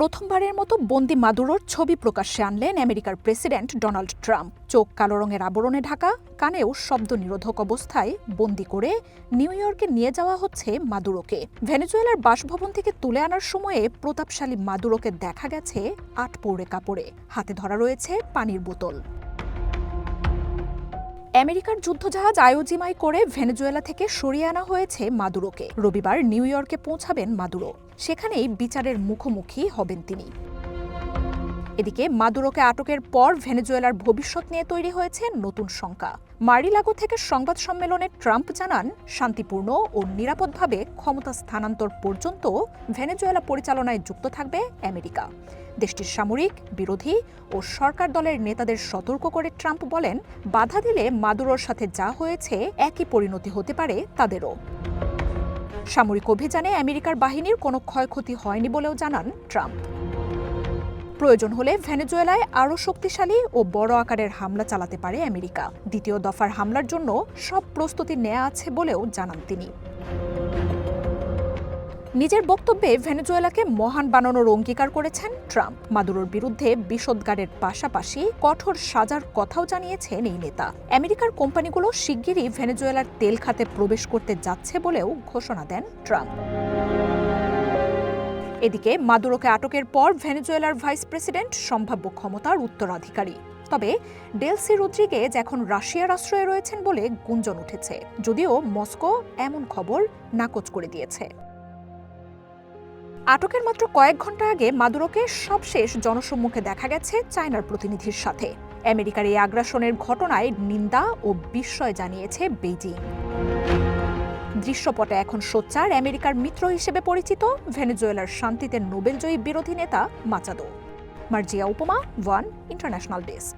প্রথমবারের মতো বন্দি মাদুরোর ছবি প্রকাশ্যে আনলেন আমেরিকার প্রেসিডেন্ট ডোনাল্ড ট্রাম্প। চোখ কালো রঙের আবরণে ঢাকা, কানেও শব্দ নিরোধক অবস্থায় বন্দি করে নিউ ইয়র্কে নিয়ে যাওয়া হচ্ছে মাদুরোকে। ভেনেজুয়েলার বাসভবন থেকে তুলে আনার সময়ে প্রতাপশালী মাদুরোকে দেখা গেছে আট পৌড়ে কাপড়ে। হাতে ধরা রয়েছে পানির বোতল। আমেরিকার যুদ্ধজাহাজ আয়োজিমাই করে ভেনেজুয়েলা থেকে সরিয়ে আনা হয়েছে মাদুরোকে। রবিবার নিউ ইয়র্কে পৌঁছাবেন মাদুরো। সেখানেই বিচারের মুখোমুখি হবেন তিনি। এদিকে মাদুরোকে আটকের পর ভেনেজুয়েলার ভবিষ্যৎ নিয়ে তৈরি হয়েছে নতুন শঙ্কা। মারিলাগো থেকে সংবাদ সম্মেলনে ট্রাম্প জানান, শান্তিপূর্ণ ও নিরাপদভাবে ক্ষমতা স্থানান্তর পর্যন্ত ভেনেজুয়েলা পরিচালনায় যুক্ত থাকবে আমেরিকা। দেশটির সামরিক, বিরোধী ও সরকার দলের নেতাদের সতর্ক করে ট্রাম্প বলেন, বাধা দিলে মাদুরোর সাথে যা হয়েছে একই পরিণতি হতে পারে তাদেরও। সামরিক অভিযানে আমেরিকার বাহিনীর কোনো ক্ষয়ক্ষতি হয়নি বলেও জানান ট্রাম্প। প্রয়োজন হলে ভেনেজুয়েলায় আরও শক্তিশালী ও বড় আকারের হামলা চালাতে পারে আমেরিকা। দ্বিতীয় দফার হামলার জন্য সব প্রস্তুতি নেওয়া আছে বলেও জানান তিনি। নিজের বক্তব্যে ভেনেজুয়েলাকে মহান বানানোর অঙ্গীকার করেছেন ট্রাম্প। মাদুরোর বিরুদ্ধে বিষোদ্গারের পাশাপাশি কঠোর সাজার কথাও জানিয়েছেন এই নেতা। আমেরিকার কোম্পানিগুলো শিগগিরই ভেনেজুয়েলার তেল খাতে প্রবেশ করতে যাচ্ছে বলেও ঘোষণা দেন ট্রাম্প। এদিকে মাদুরোকে আটকের পর ভেনেজুয়েলার ভাইস প্রেসিডেন্ট সম্ভাব্য ক্ষমতার উত্তরাধিকারী। তবে ডেলসি রদ্রিগেজ এখন রাশিয়ার আশ্রয়ে রয়েছেন বলে গুঞ্জন উঠেছে, যদিও মস্কো এমন খবর নাকচ করে দিয়েছে। আটকের মাত্র কয়েক ঘণ্টা আগে মাদুরোকে সবশেষ জনসম্মুখে দেখা গেছে চায়নার প্রতিনিধির সাথে। আমেরিকার এই আগ্রাসনের ঘটনায় নিন্দা ও বিস্ময় জানিয়েছে বেইজিং। দৃশ্যপটে এখন সোচ্চার আমেরিকার মিত্র হিসেবে পরিচিত ভেনেজুয়েলার শান্তিতে নোবেলজয়ী বিরোধী নেতা মাচাদো। মার্জিয়া উপমা, ওয়ান ইন্টারন্যাশনাল ডেস্ক।